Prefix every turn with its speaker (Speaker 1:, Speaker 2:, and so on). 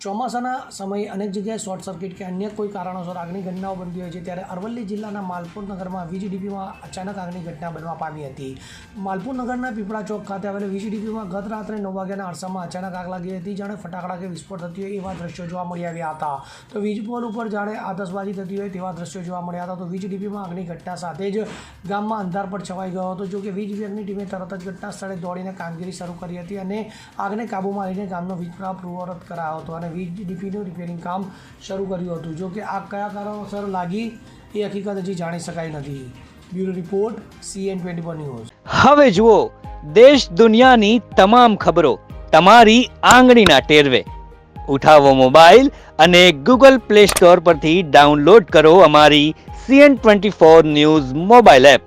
Speaker 1: ચોમાસાના સમયે અનેક જગ્યાએ શોર્ટ સર્કિટ કે અન્ય કોઈ કારણોસર આગની ઘટનાઓ બનતી હોય છે, ત્યારે અરવલ્લી જિલ્લાના માલપુર નગરમાં વીજડીપીમાં અચાનક આગની ઘટના બનવા પામી હતી. માલપુર નગરના પીપળા ચોક ખાતે આવેલ વીજ ડીપીમાં ગત રાત્રે નવ વાગ્યાના અરસામાં અચાનક આગ લાગી હતી, જાણે ફટાકડા કે વિસ્ફોટ થતી હોય એવા દ્રશ્યો જોવા મળી આવ્યા હતા. તો વીજ પોલ ઉપર જાણે આતશબાજી થતી હોય તેવા દ્રશ્યો જોવા મળ્યા હતા. તો વીજ ડીપીમાં આગની ઘટના સાથે જ ગામમાં અંધાર પર છવાઈ ગયો હતો. જો કે વીજ વિભાગની ટીમે તરત જ ઘટના સ્થળે દોડીને કામગીરી શરૂ કરી હતી અને આગને કાબૂમાં લઈને ગામનો વીજ પ્રવાહ પૂર્વવત કરાયો હતો અને વીજ ડીપીનું રિપેરિંગ કામ શરૂ કર્યું હતું. જો કે આગ કયા કારણોસર લાગી એ હકીકત હજી જાણી શકાઈ નથી. Bureau report CN twenty news.
Speaker 2: હવે જુઓ, દેશ દુનિયાની તમામ ખબરો તમારી આંગળીના ટેરવે. ઉઠાવો મોબાઈલ અને ગૂગલ પ્લે સ્ટોર પરથી ડાઉનલોડ કરો અમારી CN twenty four news mobile app.